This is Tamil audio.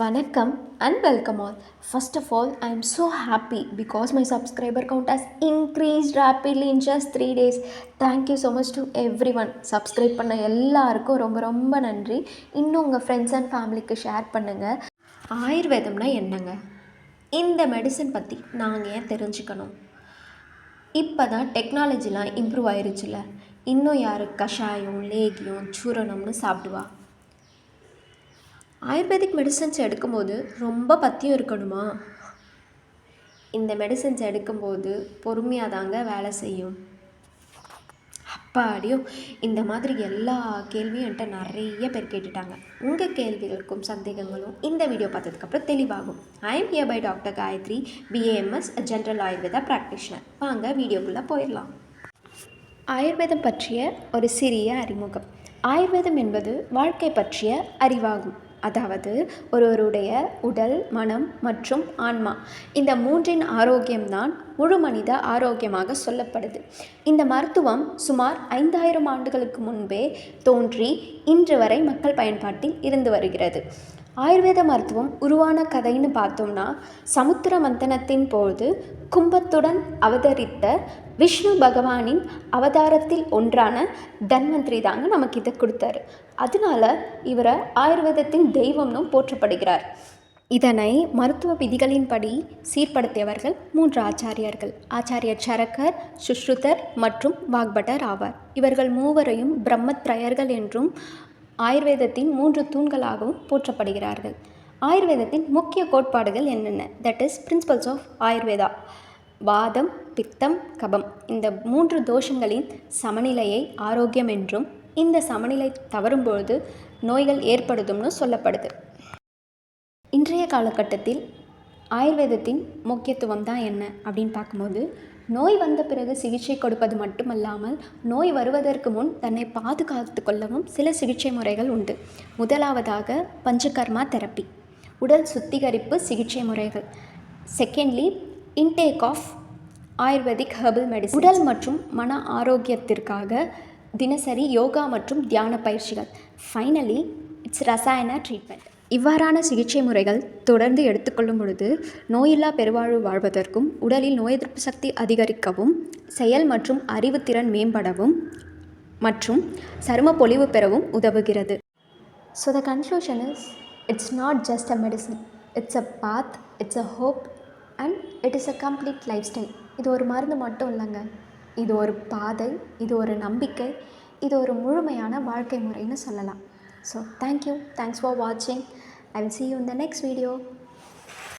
வணக்கம் and welcome all first of all I am so happy because my subscriber count has increase rapidly in just three days thank you so much to everyone subscribe பண்ண எல்லாருக்கும் ரொம்ப ரொம்ப நன்றி. இன்னும் உங்கள் ஃப்ரெண்ட்ஸ் அண்ட் ஃபேமிலிக்கு ஷேர் பண்ணுங்கள் ஆயுர்வேதம்னா என்னங்க? இந்த மெடிசன் பற்றி நாங்கள் ஏன் தெரிஞ்சுக்கணும்? இப்போ தான் டெக்னாலஜிலாம் இம்ப்ரூவ் ஆயிருச்சுல. இன்னும் யார்? கஷாயம் லேகியம் சூரணம்னு சாப்பிடுவா. ஆயுர்வேதிக் மெடிசன்ஸ் எடுக்கும்போது ரொம்ப பத்தியம் இருக்கணுமா? இந்த மெடிசன்ஸ் எடுக்கும்போது பொறுமையாக தாங்க வேலை செய்யும். அப்பாடியும் இந்த மாதிரி எல்லா கேள்வியும் என்கிட்ட நிறைய பேர் கேட்டுட்டாங்க. உங்கள் கேள்விகளுக்கும் சந்தேகங்களும் இந்த வீடியோ பார்த்ததுக்கப்புறம் தெளிவாகும். I am here by doctor Gayathri BAMS general Ayurveda practitioner வாங்க வீடியோக்குள்ளே போயிடலாம். ஆயுர்வேதம் பற்றிய ஒரு சிறிய அறிமுகம். ஆயுர்வேதம் என்பது வாழ்க்கை பற்றிய அறிவாகும். அதாவது ஒருவருடைய உடல் மனம் மற்றும் ஆன்மா. இந்த மூன்றின் ஆரோக்கியம்தான் முழு மனித ஆரோக்கியமாக சொல்லப்படுது. இந்த மருத்துவம் சுமார் ஐந்தாயிரம் ஆண்டுகளுக்கு முன்பே தோன்றி இன்று வரை மக்கள் பயன்பாட்டில் இருந்து வருகிறது. ஆயுர்வேத மருத்துவம் உருவான கதைன்னு பார்த்தோம்னா சமுத்திர மந்தனத்தின் போது கும்பத்துடன் அவதரித்த விஷ்ணு பகவானின் அவதாரத்தில் ஒன்றான தன்வந்திரி தாங்க நமக்கு இதை கொடுத்தாரு. அதனால இவரை ஆயுர்வேதத்தின் தெய்வம்னும் போற்றப்படுகிறார். இதனை மருத்துவ விதிகளின்படி சீர்படுத்தியவர்கள் மூன்று ஆச்சாரியர்கள். ஆச்சாரியர் சரக்கர் சுஷ்ருதர் மற்றும் வாக்பட்டர் ஆவார். இவர்கள் மூவரையும் பிரம்மத்ரயர்கள் என்றும் ஆயுர்வேதத்தின் மூன்று தூண்களாகவும் போற்றப்படுகிறார்கள். ஆயுர்வேதத்தின் முக்கிய கோட்பாடுகள் என்னென்ன? That is principles of Ayurveda வாதம் பித்தம் கபம். இந்த மூன்று தோஷங்களின் சமநிலையை ஆரோக்கியம் என்றும் இந்த சமநிலை தவறும்பொழுது நோய்கள் ஏற்படுதும்னு சொல்லப்படுது. இன்றைய காலகட்டத்தில் ஆயுர்வேதத்தின் முக்கியத்துவம் தான் என்ன அப்படின்னு பார்க்கும்போது நோய் வந்த பிறகு சிகிச்சை கொடுப்பது மட்டுமல்லாமல் நோய் வருவதற்கு முன் தன்னை பாதுகாத்து கொள்ளவும் சில சிகிச்சை முறைகள் உண்டு. முதலாவதாக பஞ்சகர்மா தெரப்பி உடல் சுத்திகரிப்பு சிகிச்சை முறைகள். Secondly intake of ayurvedic herbal medicine உடல் மற்றும் மன ஆரோக்கியத்திற்காக தினசரி யோகா மற்றும் தியான பயிற்சிகள். ஃபைனலி இட்ஸ் ரசாயன ட்ரீட்மெண்ட் இவ்வாறான சிகிச்சை முறைகள் தொடர்ந்து எடுத்துக்கொள்ளும் பொழுது நோயில்லா பெருவாழ்வு வாழ்வதற்கும் உடலில் நோய் எதிர்ப்பு சக்தி அதிகரிக்கவும் செயல் மற்றும் அறிவுத்திறன் மேம்படவும் மற்றும் சரும பொலிவு பெறவும் உதவுகிறது. So the conclusion is it's not just a medicine it's a path it's a hope and it is a complete lifestyle இது ஒரு மருந்து மட்டும் இல்லைங்க. இது ஒரு பாதை இது ஒரு நம்பிக்கை இது ஒரு முழுமையான வாழ்க்கை முறைன்னு சொல்லலாம். So thank you. Thanks for watching. I will see you in the next video.